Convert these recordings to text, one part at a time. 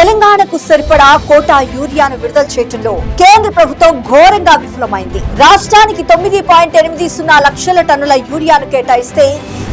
తెలంగాణకు సరిపడా కోటా యూరియాను విడుదల చేయడంలో కేంద్ర ప్రభుత్వం ఘోరంగా విఫలమైంది. రాష్ట్రానికి తొమ్మిది పాయింట్ ఎనిమిది సున్నా లక్షల టన్నుల యూరియాను కేటాయిస్తే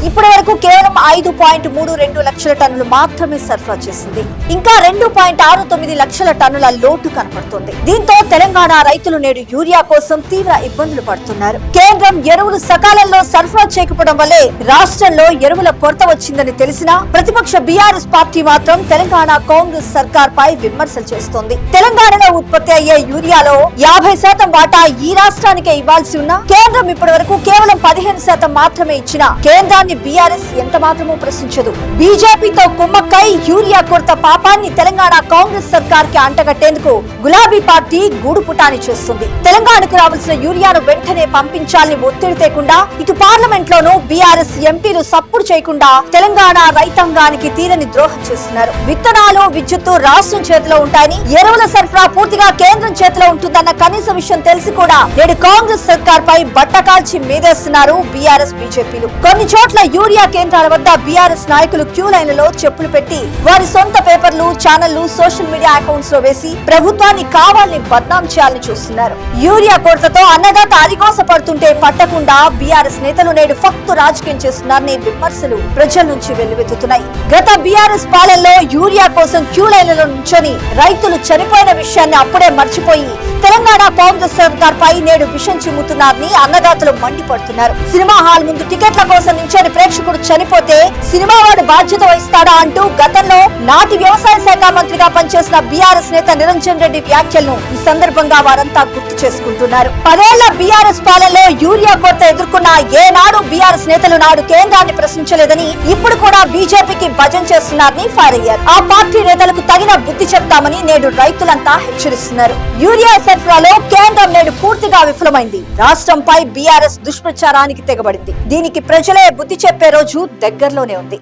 ఇప్పటి వరకు కేవలం ఐదు పాయింట్ మూడు రెండు లక్షల టన్నులు మాత్రమే సరఫరా చేసింది. ఇంకా రెండు పాయింట్ ఆరు తొమ్మిది లక్షల టన్నుల లోటు కనపడుతుంది. దీంతో తెలంగాణ రైతులు నేడు యూరియా కోసం తీవ్ర ఇబ్బందులు పడుతున్నారు. కేంద్రం ఎరువులు సకాలంలో సరఫరా చేయకపోవడం వల్లే రాష్ట్రంలో ఎరువుల కొరత వచ్చిందని తెలిసినా ప్రతిపక్ష బీఆర్ఎస్ పార్టీ మాత్రం తెలంగాణ కాంగ్రెస్ సర్కార్ పై విమర్శలు చేస్తోంది. తెలంగాణలో ఉత్పత్తి అయ్యే యూరియాలో యాభై శాతం వాటా ఈ రాష్ట్రానికే ఇవ్వాల్సి ఉన్నా కేంద్రం ఇప్పటి వరకు కేవలం పదిహేను శాతం మాత్రమే ఇచ్చిన కేంద్రాన్ని పాపాన్ని బీఆర్ఎస్ ఎంత మాత్రమూ ప్రశ్నించదు. బీజేపీతో కుమ్మక్కై యూరియా కొరత పాపాన్ని తెలంగాణ కాంగ్రెస్ సర్కార్కి అంటగట్టేందుకు గులాబీ పార్టీ గూడుపుటాని చేస్తుంది. తెలంగాణకు రావాల్సిన యూరియాను వెంటనే పంపించాలని ఒత్తిడి తేకుండా ఇటు పార్లమెంట్ లోనూ బీఆర్ఎస్ ఎంపీలు సప్పుడు చేయకుండా తెలంగాణ రైతాంగానికి తీరని ద్రోహం చేస్తున్నారు. విత్తనాలు విద్యుత్తు రాష్ట్రం చేతిలో ఉంటాయని ఎరువుల సరఫరా పూర్తిగా కేంద్రం చేతిలో ఉంటుందన్న కనీస విషయం తెలిసి కూడా నేడు కాంగ్రెస్ సర్కార్ పై బట్టకాల్చి మీదేస్తున్నారు బీఆర్ఎస్ బీజేపీలు. కొన్ని చోట్ల యూరియా కేంద్రాల వద్ద బీఆర్ఎస్ నాయకులు క్యూ లైన్లలో చెప్పులు పెట్టి వారి సొంత పేపర్లు ఛానళ్ళు సోషల్ మీడియా అకౌంట్స్లో వేసి ప్రభుత్వాన్ని కావాలని బద్నాం చేయాలని చూస్తున్నారు. యూరియా కొరతతో అన్నదాత అరిగోస పడుతుంటే పట్టకుండా బీఆర్ఎస్ నేతలు నేడు ఫక్తు రాజకీయం చేస్తున్నారని విమర్శలు ప్రజల నుంచి వెల్లువెత్తుతున్నాయి. గత బీఆర్ఎస్ పాలనలో యూరియా కోసం క్యూ లైన్లలో నుంచొని రైతులు చనిపోయిన విషయాన్ని అప్పుడే మర్చిపోయి తెలంగాణ కాంగ్రెస్ సర్కార్ పై నేడు విషం చిమ్ముతున్నారని అన్నదాతలు మండిపడుతున్నారు. సినిమా హాల్ ముందు టికెట్ల కోసం నించొని ప్రేక్షకుడు చనిపోతే సినిమా వాడు బాధ్యత వహిస్తాడా అంటూ గతంలో నాటి వ్యవసాయ శాఖ మంత్రిగా పనిచేసిన బీఆర్ఎస్ నేత నిరంజన్ రెడ్డి వ్యాఖ్యలను ఈ సందర్భంగా వారంతా గుర్తు చేసుకుంటున్నారు. పదేళ్ళ బీఆర్ఎస్ పాలనలో యూరియా కొరత ఎదుర్కొన్న ఏనాడు బీఆర్ఎస్ నేతలు నాడు కేంద్రాన్ని ప్రశ్నించలేదని ఇప్పుడు కూడా బీజేపీకి భజన చేస్తున్నారని ఫైర్ అయ్యారు. ఆ పార్టీ నేతలకు తగిన బుద్ధి చెప్తామని నేడు రైతులంతా హెచ్చరిస్తున్నారు. యూరియా సరఫరాలో కేంద్రం నేడు పూర్తిగా విఫలమైంది. రాష్ట్రంపై బీఆర్ఎస్ దుష్ప్రచారానికి తెగబడింది. దీనికి ప్రజలే బుద్ధి చెప్పే రోజు దగ్గరలోనే ఉంది.